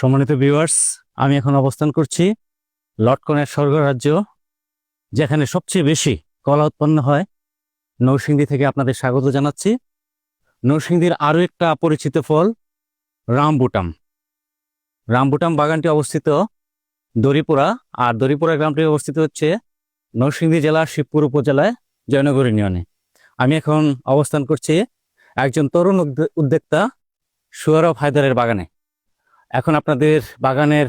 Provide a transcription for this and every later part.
সম্মানিত ভিউয়ার্স আমি এখন অবস্থান করছি লটকনের স্বর্গরাজ্য, যেখানে সবচেয়ে বেশি কলা উৎপন্ন হয়। নরসিংদী থেকে আপনাদের স্বাগত জানাচ্ছি। নরসিংদীর আরও একটা পরিচিত ফল, রামবুটাম। রামবুটাম বাগানটি অবস্থিত দরিপুরা আর দরিপুরা গ্রামটি অবস্থিত হচ্ছে নরসিংদী জেলার শিবপুর উপজেলায়, জয়নগর ইউনিয়নে। আমি এখন অবস্থান করছি একজন তরুণ উদ্য- উদ্যোক্তা, সুয়ারব হায়দারের বাগানে। এখন আপনাদের বাগানের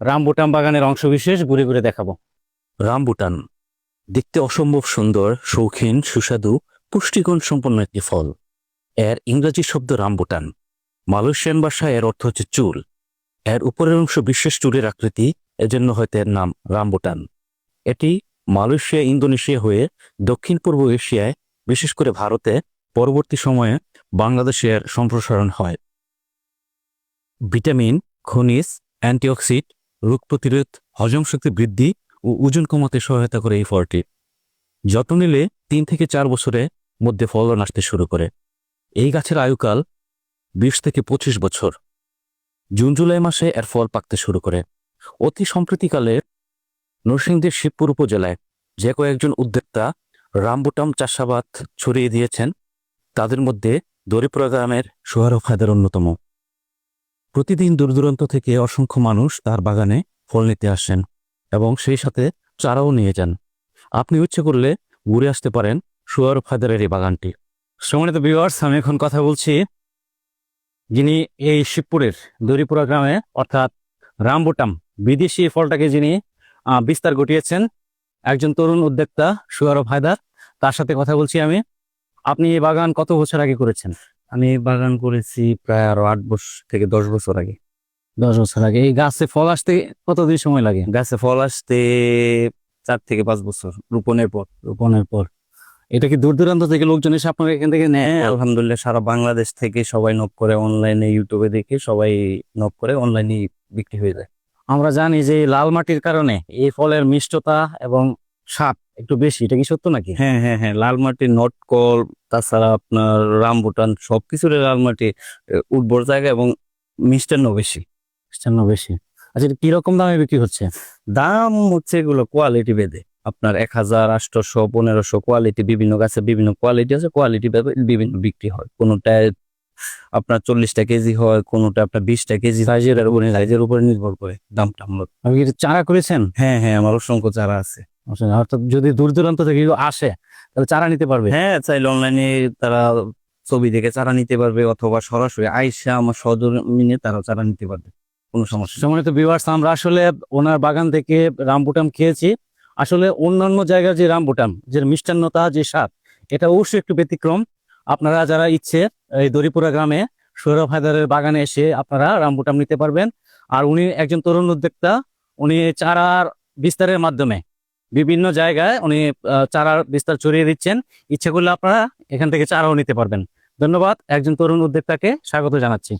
রামবুটান বাগানের অংশবিশেষ ঘুরে ঘুরে দেখাবো। রামবুটান, দেখতে অসম্ভব সুন্দর, শৌখিন, সুস্বাদু, পুষ্টিগুণ সম্পন্ন একটি ফল। এর ইংরেজি শব্দ রামবুটান। মালয়েশিয়ান ভাষায় এর অর্থ হচ্ছে চুল। এর উপরের অংশ বিশেষ চুলের আকৃতি, এজন্য হয়তো এর নাম রামবুটান। এটি মালয়েশিয়া, ইন্দোনেশিয়া হয়ে দক্ষিণ পূর্ব এশিয়ায়, বিশেষ করে ভারতে, পরবর্তী সময়ে বাংলাদেশের সম্প্রসারণ হয়। ভিটামিন, খনিজ, অ্যান্টিঅক্সিড, রোগ প্রতিরোধ, হজম শক্তি বৃদ্ধি ও ওজন কমাতে সহায়তা করে এই ফলটি। যত্ন নিলে তিন থেকে চার বছরের মধ্যে ফলন আসতে শুরু করে। এই গাছের আয়ুকাল বিশ থেকে পঁচিশ বছর। জুন, জুলাই মাসে এর ফল পাকতে শুরু করে। অতি সম্প্রতিকালে নরসিংদীর শিবপুর উপজেলায় যে কয়েকজন উদ্যোক্তা রামবুটাম চাষাবাদ ছড়িয়ে দিয়েছেন, তাদের মধ্যে দরিপুরা গ্রামের সোহারফ হায়দার অন্যতম। প্রতিদিন দূর দূরান্ত থেকে অসংখ্য মানুষ তার বাগানে ফল নিতে আসেন এবং সেই সাথে চারাও নিয়ে যান। আপনি ইচ্ছে করলে ঘুরে আসতে পারেন সুয়ার ফাদারের এই বাগানটি। সম্মানিত ভিউয়ার্স আমি এখন কথা বলছি যিনি এই শিবপুরের দরিপুরা গ্রামে, অর্থাৎ রামবুটাম, বিদেশি ফলটাকে যিনি বিস্তার ঘটিয়েছেন, একজন তরুণ উদ্যোক্তা সুয়ারব হায়দার তার সাথে কথা বলছি আমি। আপনি এই বাগান কত বছর আগে করেছেন? আমি বাগান করেছি প্রায় আরও আট বছর থেকে দশ বছর আগে। দশ বছর আগে। এই গাছে ফল আসতে কতদিন সময় লাগে? গাছে ফল আসতে চার থেকে পাঁচ বছর রোপণের পর। রোপণের পর। এটা কি দূর দূরান্ত থেকে লোকজন এসে আপনার এখান থেকে নেয়? হ্যাঁ আলহামদুলিল্লাহ সারা বাংলাদেশ থেকে সবাই নক করে অনলাইনে ইউটিউবে দেখে সবাই নক করে অনলাইনে বিক্রি হয়ে যায়। আমরা জানি যে লাল মাটির কারণে এই ফলের মিষ্টতা এবং স্বাদ একটু বেশি। এটা কি সত্য নাকি? হ্যাঁ হ্যাঁ হ্যাঁ লাল মাটি নটকল তাছাড়া আপনার রামবুটান সবকিছুর লাল মাটি উর্বর জায়গা এবং মিষ্টান্ন বেশি মিষ্টান্ন বেশি আচ্ছা কীরকম দামে বিক্রি হচ্ছে? দাম হচ্ছে এগুলো কোয়ালিটি বেঁধে আপনার এক হাজার আটশোশো পনেরোশো কোয়ালিটি বিভিন্ন গাছে বিভিন্ন কোয়ালিটি আছে কোয়ালিটি বিভিন্ন বিক্রি হয়। কোনোটায় আপনার চল্লিশটা কেজি হয় কোনোটা আপনার বিশটা কেজি সাইজের উপরে সাইজের উপরে নির্ভর করে দামটা। আমরা আপনি চারা করেছেন হ্যাঁ হ্যাঁ আমার অসংখ্য চারা আছে। অর্থাৎ যদি দূর দূরান্ত থেকে আসে তাহলে চারা নিতে পারবে। হ্যাঁ চাইলে অনলাইনে তারা ছবি দেখে চারা নিতে পারবে অথবা সরাসরি আইসা আমার সহজমিনে তারা চারা নিতে পারবে। কোনো সমস্যা। সম্মানিত ভিউয়ার্স আমরা আসলে ওনার বাগান থেকে রামবুটাম খেয়েছি। আসলে অন্যান্য জায়গার যে রামবুটাম যে মিষ্টান্নতা যে স্বাদ এটা অবশ্যই একটু ব্যতিক্রম। আপনারা যারা ইচ্ছে এই দরিপুরা গ্রামে সৌরভ হায়দারের বাগানে এসে আপনারা রামবুটাম নিতে পারবেন। আর উনি একজন তরুণ উদ্যোক্তা উনি চারার বিস্তারের মাধ্যমে বিভিন্ন জায়গায় উনি চারার বিস্তার ছড়িয়ে দিচ্ছেন। ইচ্ছে করলে আপনারা এখান থেকে চারাও নিতে পারবেন। ধন্যবাদ। একজন তরুণ উদ্যোক্তাকে স্বাগত জানাচ্ছি।